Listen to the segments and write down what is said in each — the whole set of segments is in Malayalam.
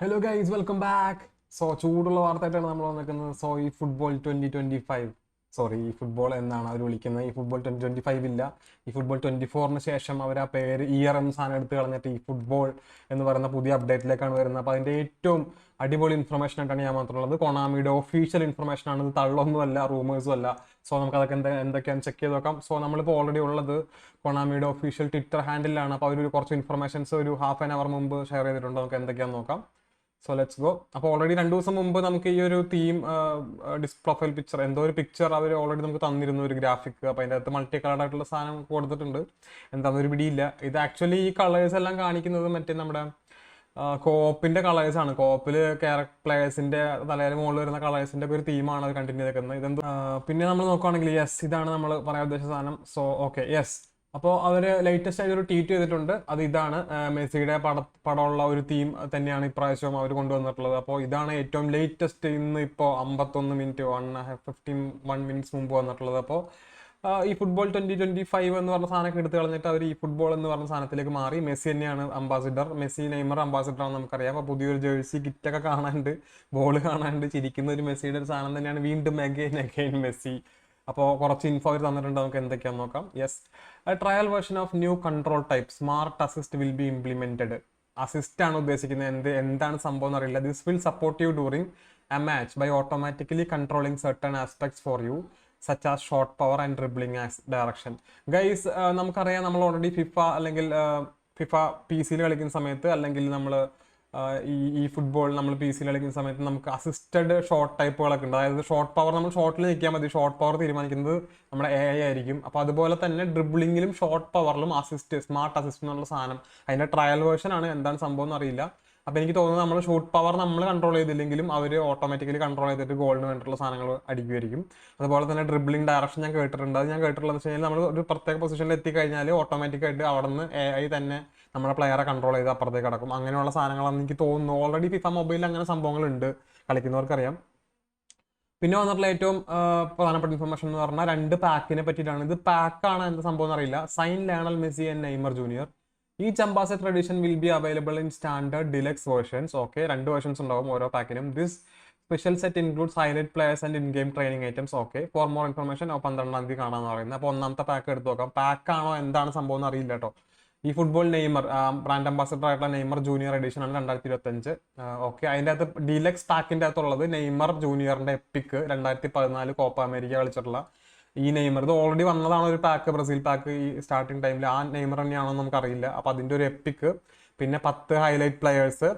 Hello guys welcome back so ചൂടുള്ള വാർത്തയായിട്ടാണ് നമ്മൾ വന്നിരിക്കുന്നത്. So eFootball twenty twenty five sorry eFootball എന്നാണ് അവർ വിളിക്കുന്നത്. ഈ ഫുട്ബോൾ ട്വന്റി ട്വന്റി ഫൈവ് ഇല്ല. ഈ ഫുട്ബോൾ ട്വന്റി ഫോറിന് ശേഷം അവർ ആ പേര് ഇയർ എന്ന സാധനം എടുത്ത് കളഞ്ഞിട്ട് ഈ ഫുട്ബോൾ എന്ന് പറയുന്ന പുതിയ അപ്ഡേറ്റിലേക്കാണ് വരുന്നത്. അപ്പോൾ അതിന്റെ ഏറ്റവും അടിപൊളി ഇൻഫർമേഷൻ ആയിട്ടാണ് ഞാൻ മാത്രമുള്ളത് കൊണാമിയുടെ ഒഫീഷ്യൽ ഇൻഫർമേഷൻ ആണ്. ഇത് തള്ളൊന്നുമല്ല റൂമേഴ്സും അല്ല. സോ നമുക്ക് അതൊക്കെ എന്താ എന്തൊക്കെയാണ് ചെക്ക് ചെയ്ത് നോക്കാം. സോ നമ്മളിപ്പോൾ ഓൾറെഡി ഉള്ളത് കൊണാമിയുടെ ഒഫീഷ്യൽ ട്വിറ്റർ ഹാൻഡിലാണ് അപ്പോൾ അവർ കുറച്ച് ഇൻഫർമേഷൻസ് ഒരു ഹാഫ് ആൻ അവർ മുമ്പ് ഷെയർ ചെയ്തിട്ടുണ്ട്. നമുക്ക് എന്തൊക്കെയാണെന്ന് നോക്കാം. സോ ലെറ്റ്സ് ഗോ അപ്പോൾ ഓൾറെഡി രണ്ട് ദിവസം മുമ്പ് നമുക്ക് ഈ ഒരു തീം ഡിസ് പ്രൊഫൈൽ പിക്ചർ എന്തോ ഒരു പിക്ചർ അവർ ഓൾറെഡി നമുക്ക് തന്നിരുന്നു ഒരു ഗ്രാഫിക് അപ്പോൾ അതിന്റെ അകത്ത് മൾട്ടി കളർഡ് ആയിട്ടുള്ള സാധനം കൊടുത്തിട്ടുണ്ട്. എന്താണെന്ന് ഒരു പിടിയില്ല. ഇത് ആക്ച്വലി ഈ കളേഴ്സ് എല്ലാം കാണിക്കുന്നത് മറ്റേ നമ്മുടെ കോപ്പിന്റെ കളേഴ്സ് ആണ്. കോപ്പിൽ ക്യാരക്ടർ പ്ലേയേഴ്സിന്റെ തലയിൽ മുകളിൽ വരുന്ന കളേഴ്സിന്റെ ഒരു തീമാണ് അത് കണ്ടിന്യൂ ചെയ്തേക്കുന്നത്. ഇതെന്ത് പിന്നെ നമ്മൾ നോക്കുകയാണെങ്കിൽ യെസ് ഇതാണ് നമ്മൾ പറയാൻ ഉദ്ദേശിച്ച സാധനം. സോ ഓക്കെ യെസ് അപ്പോൾ അവർ ലേറ്റസ്റ്റ് ആയിട്ട് ഒരു ട്വീറ്റ് ചെയ്തിട്ടുണ്ട്. അത് ഇതാണ് മെസ്സിയുടെ പട പടമുള്ള ഒരു തീം തന്നെയാണ് ഇപ്രാവശ്യം അവർ കൊണ്ടുവന്നിട്ടുള്ളത്. അപ്പോൾ ഇതാണ് ഏറ്റവും ലേറ്റസ്റ്റ് ഇന്ന് ഇപ്പോൾ അമ്പത്തൊന്ന് minute one fifteen one minutes മുമ്പ് വന്നിട്ടുള്ളത്. അപ്പോൾ ഈ ഫുട്ബോൾ ട്വന്റി ട്വന്റി ഫൈവ് എന്ന് പറഞ്ഞ സാധനമൊക്കെ എടുത്ത് കളഞ്ഞിട്ട് അവർ ഈ ഫുട്ബോൾ എന്ന് പറഞ്ഞ സാധനത്തിലേക്ക് മാറി. മെസ്സി തന്നെയാണ് അംബാസിഡർ മെസ്സി നെയ്മർ അംബാസിഡർ ആണെന്ന് നമുക്കറിയാം. അപ്പോൾ പുതിയൊരു ജേഴ്സി കിറ്റൊക്കെ കാണാണ്ട് ബോൾ കാണാണ്ട് ചിരിക്കുന്ന ഒരു മെസ്സിയുടെ ഒരു സാധനം തന്നെയാണ് വീണ്ടും അഗൈൻ അഗൈൻ മെസ്സി. അപ്പോൾ കുറച്ച് ഇൻഫോ അവർ തന്നിട്ടുണ്ട് നമുക്ക് എന്തൊക്കെയാന്ന് നോക്കാം. Yes trial version of new control type smart assist will be implemented assist ആണ് ഉദ്ദേശിക്കുന്നത് എന്ത് എന്താണ് സംഭവം എന്ന് അറിയില്ല. This will support you during a match by automatically controlling certain aspects for you such as short power and dribbling as direction guys നമുക്കറിയാം നമ്മൾ ഓൾറെഡി ഫിഫ അല്ലെങ്കിൽ ഫിഫ പി സിയിൽ കളിക്കുന്ന സമയത്ത് അല്ലെങ്കിൽ നമ്മൾ ഈ ഈ ഫുട്ബോൾ നമ്മൾ പി സിയിൽ കളിക്കുന്ന സമയത്ത് നമുക്ക് അസിസ്റ്റഡ് ഷോർട്ട് ടൈപ്പുകളൊക്കെ ഉണ്ട്. അതായത് ഷോർട്ട് പവർ നമ്മൾ ഷോർട്ടിൽ നിൽക്കാൻ മതി. ഷോർട്ട് പവർ തീരുമാനിക്കുന്നത് നമ്മുടെ എ ഐ ആയിരിക്കും. അപ്പോൾ അതുപോലെ തന്നെ ഡ്രിബിളിങ്ങിലും ഷോർട്ട് പവറിലും അസിസ്റ്റ് സ്മാർട്ട് അസിസ്റ്റ് എന്നുള്ള സാധനം. അതിന്റെ ട്രയൽ വേർഷൻ ആണ്. എന്താണ് സംഭവം എന്ന് അറിയില്ല. അപ്പോൾ എനിക്ക് തോന്നുന്നത് നമ്മൾ ഷൂട്ട് പവർ നമ്മൾ കൺട്രോൾ ചെയ്തില്ലെങ്കിലും അവർ ഓട്ടോമാറ്റിക്കലി കൺട്രോൾ ചെയ്തിട്ട് ഗോളിന് വേണ്ടിയിട്ടുള്ള സാധനങ്ങൾ അടിക്കുമായിരിക്കും. അതുപോലെ തന്നെ ഡ്രിബ്ലിംഗ് ഡയറക്ഷൻ ഞാൻ കേട്ടിട്ടുണ്ട്. അത് ഞാൻ കേട്ടിട്ടുള്ളത് വെച്ച് കഴിഞ്ഞാൽ നമ്മൾ ഒരു പ്രത്യേക പൊസിഷനിൽ എത്തിക്കഴിഞ്ഞാൽ ഓട്ടോമാറ്റിക്കായിട്ട് അവിടെ നിന്ന് എ ഐ തന്നെ നമ്മുടെ പ്ലെയറെ കൺട്രോൾ ചെയ്ത് അപ്പുറത്തേക്ക് കിടക്കും. അങ്ങനെയുള്ള സാധനങ്ങളാണ് എനിക്ക് തോന്നുന്നു. ഓൾറെഡി ഫിഫ മൊബൈലിൽ അങ്ങനെ സംഭവങ്ങളുണ്ട്. കളിക്കുന്നവർക്കറിയാം. പിന്നെ വന്നിട്ടുള്ള ഏറ്റവും പ്രധാനപ്പെട്ട ഇൻഫർമേഷൻ എന്ന് പറഞ്ഞാൽ രണ്ട് പാക്കിനെ പറ്റിയിട്ടാണ്. ഇത് പാക്കാണ് എന്ത് സംഭവം എന്നറിയില്ല. Sign Lionel Messi and Neymar junior. ഈ ചമ്പാസ tradition will be available in standard deluxe versions okay രണ്ട് വേർഷൻസ് ഉണ്ടാവും ഓരോ പാക്കിനും this special set includes highlight players and in game training items okay for more information പന്ത്രണ്ടാം തീയതി കാണാമെന്ന് പറയുന്നത്. അപ്പോൾ ഒന്നാമത്തെ പാക്ക് എടുത്ത് നോക്കാം. പാക്കാണോ എന്താണ് സംഭവം എന്ന് അറിയില്ല കേട്ടോ. ഈ ഫുട്ബോൾ നെയ്മർ ബ്രാൻഡ് അംബാസഡർ ആയിട്ടുള്ള നെയ്മർ ജൂനിയർ എഡിഷൻ ആണ് രണ്ടായിരത്തി ഇരുപത്തി അഞ്ച് ഓക്കെ അതിന്റെ അകത്ത് ഡീലക്സ് പാക്കിന്റെ അകത്തുള്ളത് നെയ്മർ ജൂനിയറിന്റെ എപ്പിക്ക് രണ്ടായിരത്തി പതിനാല് കോപ്പ അമേരിക്ക കളിച്ചിട്ടുള്ള ഈ നെയ്മർ. ഇത് ഓൾറെഡി വന്നതാണ് ഒരു പാക്ക് ബ്രസീൽ പാക്ക് ഈ സ്റ്റാർട്ടിങ് ടൈമിൽ ആ നെയ്മർ തന്നെയാണോ നമുക്കറിയില്ല. അപ്പോൾ അതിന്റെ ഒരു എപ്പിക്ക് പിന്നെ പത്ത് ഹൈലൈറ്റ് പ്ലെയേഴ്സ്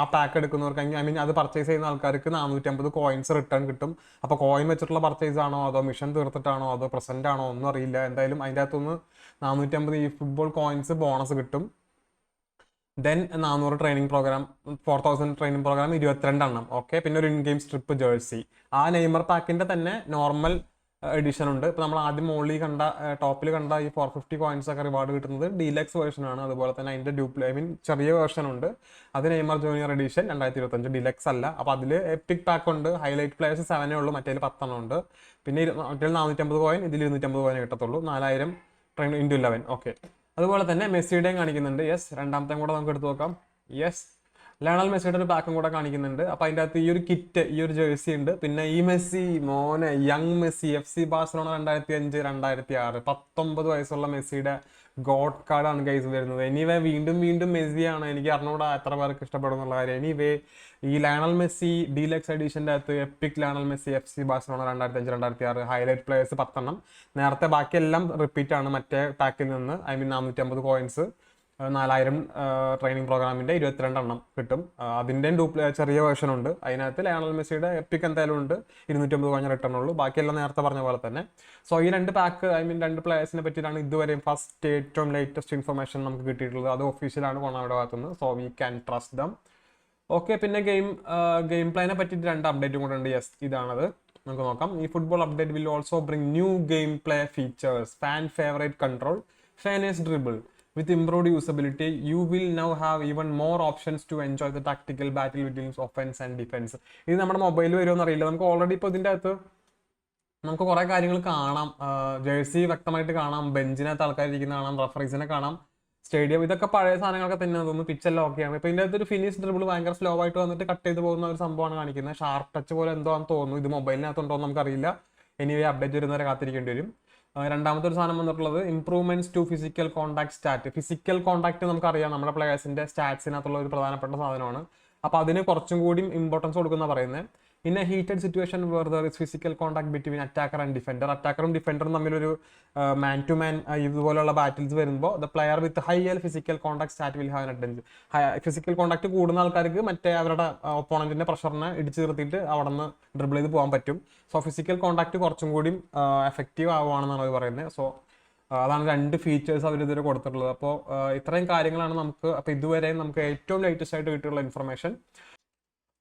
ആ പാക്ക് എടുക്കുന്നവർക്ക് ഐ മീൻ അത് പർച്ചേസ് ചെയ്യുന്ന ആൾക്കാർക്ക് നാനൂറ്റമ്പത് കോയിൻസ് റിട്ടേൺ കിട്ടും. അപ്പോൾ കോയിൻ വെച്ചിട്ടുള്ള പർച്ചേസ് ആണോ അതോ മിഷൻ തീർത്തിട്ടാണോ അതോ പ്രസന്റ് ആണോ ഒന്നും അറിയില്ല. എന്തായാലും അതിന്റെ അകത്തുനിന്ന് നാനൂറ്റമ്പത് ഈ ഫുട്ബോൾ കോയിൻസ് ബോണസ് കിട്ടും. ദെൻ നാനൂറ് training program four thousand training program ഇരുപത്തിരണ്ടെണ്ണം okay പിന്നെ ഒരു ഇൻ ഗെയിം സ്ട്രിപ്പ് ജേഴ്സി ആ നെയ്മർ പാക്കിന്റെ തന്നെ നോർമൽ എഡിഷൻ ഉണ്ട്. ഇപ്പൊ നമ്മൾ ആദ്യം മുകളിൽ കണ്ട ടോപ്പിൽ കണ്ട ഈ ഫോർ ഫിഫ്റ്റി കോയിൻസ് ഒക്കെ റിവാർഡ് കിട്ടുന്നത് ഡീലക്സ് വേർഷൻ ആണ്. അതുപോലെ തന്നെ അതിന്റെ ഡ്യൂപ്ലി ഐ മീൻ ചെറിയ വേർഷൻ ഉണ്ട്. അത് നെയ്മർ ജൂനിയർ എഡിഷൻ രണ്ടായിരത്തി ഇരുപത്തഞ്ച് ഡിലക്സ് അല്ല. അപ്പോൾ അതിൽ എപ്പിക് പാക്ക് ഉണ്ട്. ഹൈലൈറ്റ് പ്ലേയേഴ്സ് സെവനേ ഉള്ളൂ മറ്റേ പത്തെണ്ണം ഉണ്ട്. പിന്നെ മറ്റേ നാനൂറ്റമ്പത് കോയിൻ ഇതിൽ ഇരുന്നൂറ്റമ്പത് കോയിൻ കിട്ടത്തുള്ളൂ. നാലായിരം ട്രെയിൻ ഇന്റു ഇലവൻ ഓക്കെ അതുപോലെ തന്നെ മെസ്സിയുടെയും കാണിക്കുന്നുണ്ട്. യെസ് രണ്ടാമത്തെയും കൂടെ നമുക്ക് എടുത്ത് നോക്കാം. യെസ് ലയണൽ മെസ്സിയുടെ ഒരു പാക്കും കൂടെ കാണിക്കുന്നുണ്ട്. അപ്പൊ അതിന്റെ അകത്ത് ഈ ഒരു കിറ്റ് ഈ ഒരു ജേഴ്സി ഉണ്ട്. പിന്നെ ഈ മെസ്സി മോനെ young Messi F C Barcelona രണ്ടായിരത്തി അഞ്ച് രണ്ടായിരത്തി ആറ് പത്തൊമ്പത് വയസ്സുള്ള മെസ്സിയുടെ ഗോഡ് കാർഡാണ് ഗൈസ് വരുന്നത്. എനിവേ വീണ്ടും വീണ്ടും മെസ്സിയാണ്. എനിക്ക് അറിഞ്ഞുകൂടാ എത്ര പേർക്ക് ഇഷ്ടപ്പെടും എന്നുള്ള കാര്യം. എനിവേ ഈ ലയണൽ മെസ്സി ഡീലക്സ് എഡീഷന്റെ അകത്ത് epic Lionel Messi F C Barcelona രണ്ടായിരത്തി അഞ്ച് രണ്ടായിരത്തി ആറ് ഹൈലൈറ്റ് പ്ലേയേഴ്സ് പത്തെണ്ണം. നേരത്തെ ബാക്കിയെല്ലാം റിപ്പീറ്റ് ആണ് മറ്റേ പാക്കിൽ നിന്ന്. ഐ മീൻ നാനൂറ്റി അമ്പത് കോയിൻസ് നാലായിരം ട്രെയിനിങ് പ്രോഗ്രാമിന്റെ ഇരുപത്തിരണ്ടെണ്ണം കിട്ടും. അതിന്റെയും ഡ്യൂപ്ലി ചെറിയ വേർഷൻ ഉണ്ട്. അതിനകത്ത് ലയണൽ മെസ്സിയുടെ എപ്പിക് എന്തായാലും ഉണ്ട്. ഇരുന്നൂറ്റമ്പത് കോയിൻ റിട്ടേൺ ഉള്ളൂ. ബാക്കിയെല്ലാം നേരത്തെ പറഞ്ഞ പോലെ തന്നെ. സോ ഈ രണ്ട് പാക്ക് ഐ മീൻ രണ്ട് പ്ലേയേഴ്സിനെ പറ്റിയിട്ടാണ് ഇതുവരെയും ഫസ്റ്റ് ഏറ്റവും ലേറ്റസ്റ്റ് ഇൻഫർമേഷൻ നമുക്ക് കിട്ടിയിട്ടുള്ളത്. അത് ഒഫീഷ്യലാണ് കൊണാവിടെ ഭാഗത്തുനിന്ന്. So we can trust them okay പിന്നെ ഗെയിം ഗെയിം പ്ലേനെ പറ്റിയിട്ട് രണ്ട് അപ്ഡേറ്റും കൂടെ ഉണ്ട്. യെസ് ഇതാണത്. നമുക്ക് നോക്കാം. EFootball update will also bring new gameplay features fan favourite control finesse dribble with improved usability you will now have even more options to enjoy the tactical battle between offense and defence ഇത് നമ്മുടെ മൊബൈലിൽ വരുമോ അറിയില്ല. നമുക്ക് ഓൾറെഡി ഇപ്പോൾ ഇതിന്റെ അകത്ത് നമുക്ക് കുറേ കാര്യങ്ങൾ കാണാം. ജേഴ്സി വ്യക്തമായിട്ട് കാണാം. ബെഞ്ചിനകത്ത് ആൾക്കാർ ഇരിക്കുന്ന കാണാം റഫറീസിനെ കാണാം. സ്റ്റേഡിയം ഇതൊക്കെ പഴയ സാധനങ്ങളൊക്കെ തന്നെ തോന്നുന്നു പിച്ചെല്ലാം ഓക്കെയാണ് ഇപ്പൊ ഇതിന്റെ അകത്ത് ഒരു ഫിനിഷ് ഡ്രിബിൾ ഭയങ്കര സ്ലോ ആയിട്ട് വന്നിട്ട് കട്ട് ചെയ്ത് പോകുന്ന ഒരു സംഭവമാണ് കാണിക്കുന്നത്. ഷാർപ്പ് ടച്ച് പോലെ എന്തോ ആണെന്ന് തോന്നുന്നു. ഇത് മൊബൈലിനകത്തുണ്ടോ എന്ന് നമുക്കറിയില്ല. എനിവേ അപ്ഡേറ്റ് വരുന്നവരെ കാത്തിരിക്കേണ്ടി വരും. രണ്ടാമത്തെ ഒരു സാധനം വന്നിട്ടുള്ളത് improvements to physical contact stat physical contact നമുക്കറിയാം നമ്മുടെ പ്ലേയേഴ്സിന്റെ സ്റ്റാറ്റ്സിനകത്തുള്ള ഒരു പ്രധാനപ്പെട്ട സാധനമാണ്. അപ്പൊ അതിന് കുറച്ചും കൂടി ഇമ്പോർട്ടൻസ് കൊടുക്കുന്ന പറയുന്നത് in a heated situation where there physical contact between attacker and defender അറ്റാക്കറും ഡിഫൻഡറും തമ്മിലൊരു മാൻ ടു മാൻ ഇതുപോലുള്ള ബാറ്റിൽസ് വരുമ്പോൾ the player with higher physical contact stat will have advantage physical contact കൂടുന്ന ആൾക്കാർക്ക് മറ്റേ അവരുടെ ഒപ്പോണന്റിന്റെ പ്രഷറിനെ ഇടിച്ചു നിർത്തിയിട്ട് അവിടെ നിന്ന് ഡ്രിബിൾ ചെയ്ത് പോകാൻ പറ്റും. സോ ഫിസിക്കൽ കോൺടാക്ട് കുറച്ചും കൂടി എഫക്റ്റീവ് ആവുകയാണെന്നാണ് അവർ പറയുന്നത് സോ അതാണ് രണ്ട് ഫീച്ചേഴ്സ് അവർ ഇതുവരെ കൊടുത്തിട്ടുള്ളത്. അപ്പോൾ ഇത്രയും കാര്യങ്ങളാണ് നമുക്ക് അപ്പോൾ ഇതുവരെ നമുക്ക് ഏറ്റവും ലേറ്റസ്റ്റ് ആയിട്ട് കിട്ടിയുള്ള ഇൻഫർമേഷൻ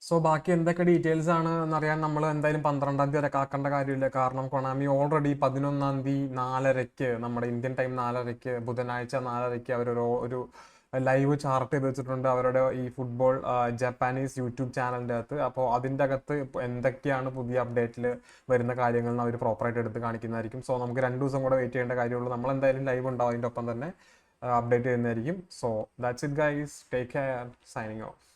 സോ ബാക്കി എന്തൊക്കെ ഡീറ്റെയിൽസ് ആണ് എന്നറിയാൻ നമ്മൾ എന്തായാലും പന്ത്രണ്ടാം തീയതി വരെ കാക്കേണ്ട കാര്യമില്ല. കാരണം കൊണാമി ഓൾറെഡി പതിനൊന്നാം തീയതി നാലരയ്ക്ക് നമ്മുടെ ഇന്ത്യൻ ടൈം നാലരയ്ക്ക് ബുധനാഴ്ച നാലരയ്ക്ക് അവരൊരു ഒരു ലൈവ് ചാർട്ട് ചെയ്ത് വെച്ചിട്ടുണ്ട് അവരുടെ ഈ ഫുട്ബോൾ ജപ്പാനീസ് യൂട്യൂബ് ചാനലിന്റെ അകത്ത്. അപ്പോൾ അതിന്റെ അകത്ത് എന്തൊക്കെയാണ് പുതിയ അപ്ഡേറ്റിൽ വരുന്ന കാര്യങ്ങൾ അവർ പ്രോപ്പറായിട്ട് എടുത്ത് കാണിക്കുന്നതായിരിക്കും. സോ നമുക്ക് രണ്ട് ദിവസം കൂടെ വെയിറ്റ് ചെയ്യേണ്ട കാര്യമുള്ളൂ. നമ്മൾ എന്തായാലും ലൈവ് ഉണ്ടാവും അതിന്റെ ഒപ്പം തന്നെ അപ്ഡേറ്റ് ചെയ്യുന്നതായിരിക്കും. So that's it guys. Take care. Signing off.